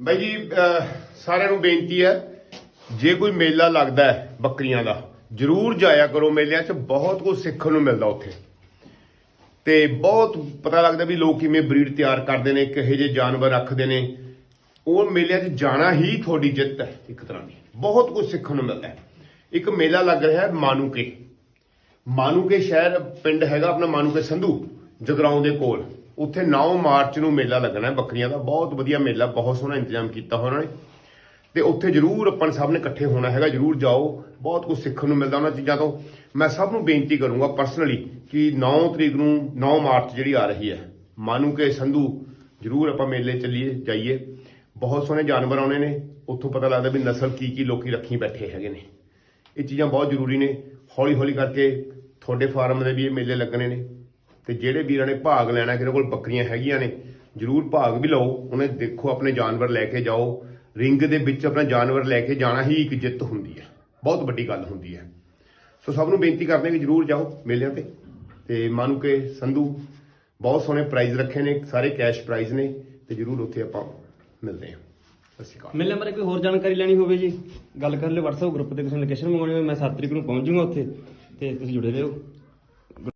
ਬਾਈ ਜੀ ਸਾਰਿਆਂ ਨੂੰ ਬੇਨਤੀ ਹੈ, ਜੇ ਕੋਈ ਮੇਲਾ ਲੱਗਦਾ ਹੈ ਬੱਕਰੀਆਂ ਦਾ, ਜਰੂਰ ਜਾਇਆ ਕਰੋ ਮੇਲਿਆਂ 'ਚ, ਬਹੁਤ ਕੁਝ ਸਿੱਖਣ ਨੂੰ ਮਿਲਦਾ ਉੱਥੇ। ਤੇ ਬਹੁਤ ਪਤਾ ਲੱਗਦਾ ਵੀ ਲੋਕ ਕਿਵੇਂ ਬਰੀਡ ਤਿਆਰ ਕਰਦੇ ਨੇ, ਕਿਹੋ ਜਿਹੇ ਜਾਨਵਰ ਰੱਖਦੇ ਨੇ। ਉਹ ਮੇਲਿਆਂ 'ਚ ਜਾਣਾ ਹੀ ਤੁਹਾਡੀ ਜਿੱਤ ਹੈ, ਇੱਕ ਤਰ੍ਹਾਂ ਦੀ। ਬਹੁਤ ਕੁਝ ਸਿੱਖਣ ਨੂੰ ਮਿਲਦਾ ਹੈ। ਇੱਕ ਮੇਲਾ ਲੱਗ ਰਿਹਾ ਹੈ, ਮਾਨੂਕੇ। ਮਾਨੂਕੇ ਸ਼ਹਿਰ ਪਿੰਡ ਹੈਗਾ ਆਪਣਾ, ਮਾਨੂਕੇ ਸੰਧੂ। ਜਗਰਾਉਂ ਦੇ ਕੋਲ। ਉੱਥੇ 9 ਮਾਰਚ ਨੂੰ ਮੇਲਾ ਲੱਗਣਾ ਹੈ ਬੱਕਰੀਆਂ ਦਾ। ਬਹੁਤ ਵਧੀਆ ਮੇਲਾ, ਬਹੁਤ ਸੋਹਣਾ ਇੰਤਜ਼ਾਮ ਕੀਤਾ ਹੋਇਆ ਉਹਨਾਂ ਨੇ। ਤੇ ਉੱਥੇ ਜਰੂਰ ਆਪਾਂ ਸਭ ਨੇ ਇਕੱਠੇ ਹੋਣਾ ਹੈਗਾ, ਜਰੂਰ ਜਾਓ। ਬਹੁਤ ਕੁਝ ਸਿੱਖਣ ਨੂੰ ਮਿਲਦਾ ਉਹਨਾਂ ਚੀਜ਼ਾਂ ਤੋਂ। ਮੈਂ ਸਭ ਨੂੰ ਬੇਨਤੀ ਕਰੂੰਗਾ ਪਰਸਨਲੀ ਕਿ 9 ਤਰੀਕ ਨੂੰ 9 ਮਾਰਚ ਜਿਹੜੀ ਆ ਰਹੀ ਹੈ ਮਾਨੂਕੇ ਸੰਧੂ, ਜਰੂਰ ਆਪਾਂ ਮੇਲੇ ਚੱਲੀਏ, ਜਾਈਏ। ਬਹੁਤ ਸੋਹਣੇ ਜਾਨਵਰ ਆਉਣੇ ਨੇ। ਉੱਥੋਂ ਪਤਾ ਲੱਗਦਾ ਵੀ ਨਸਲ ਕੀ ਕੀ ਲੋਕੀ ਰੱਖੀ ਬੈਠੇ ਹੈਗੇ ਨੇ। ਇਹ ਚੀਜ਼ਾਂ ਬਹੁਤ ਜ਼ਰੂਰੀ ਨੇ। ਹੌਲੀ ਹੌਲੀ ਕਰਕੇ ਤੁਹਾਡੇ ਫਾਰਮ ਦੇ ਵੀ ਇਹ ਮੇਲੇ ਲੱਗਣੇ ਨੇ। ਤੇ ਜਿਹੜੇ ਵੀਰਾਂ ਨੇ ਭਾਗ ਲੈਣਾ ਕਿਹਦੇ ਕੋਲ ਬੱਕਰੀਆਂ ਹੈਗੀਆਂ ਨੇ, ਜਰੂਰ ਭਾਗ ਵੀ ਲਓ। ਉਹਨੇ ਦੇਖੋ, ਆਪਣੇ ਜਾਨਵਰ ਲੈ ਕੇ ਜਾਓ। ਰਿੰਗ ਦੇ ਵਿੱਚ ਆਪਣਾ ਜਾਨਵਰ ਲੈ ਕੇ ਜਾਣਾ ਹੀ ਇੱਕ ਜਿੱਤ ਹੁੰਦੀ ਹੈ। ਬਹੁਤ ਵੱਡੀ ਗੱਲ ਹੁੰਦੀ ਹੈ। ਸੋ ਸਭ ਨੂੰ ਬੇਨਤੀ ਕਰਦੇ ਹਾਂ ਕਿ ਜਰੂਰ ਜਾਓ ਮੇਲਿਆਂ ਤੇ। ਤੇ ਮਾਨੂ ਕੇ ਸੰਧੂ, ਬਹੁਤ ਸੋਹਣੇ ਪ੍ਰਾਈਜ਼ ਰੱਖੇ ਨੇ, ਸਾਰੇ ਕੈਸ਼ ਪ੍ਰਾਈਜ਼ ਨੇ, ਤੇ ਜਰੂਰ ਉੱਥੇ ਆਪਾਂ ਮਿਲਦੇ ਹਾਂ। ਸਤਿ ਸ਼੍ਰੀ ਅਕਾਲ। ਮਿਲਣ ਬਾਰੇ ਕੋਈ ਹੋਰ ਜਾਣਕਾਰੀ ਲੈਣੀ ਹੋਵੇ ਜੀ? ਗੱਲ ਕਰ ਲਿਓ WhatsApp ਗਰੁੱਪ ਤੇ, ਕਿਸੇ ਲੋਕੇਸ਼ਨ ਮੰਗਵਾਉਣੀ ਹੋਵੇ, ਮੈਂ 7 ਤਰੀਕ ਨੂੰ ਪਹੁੰਚ ਜਾਊਂਗਾ ਉੱਥੇ, ਤੇ ਤੁਸੀਂ ਜੁੜੇ ਰਹੋ।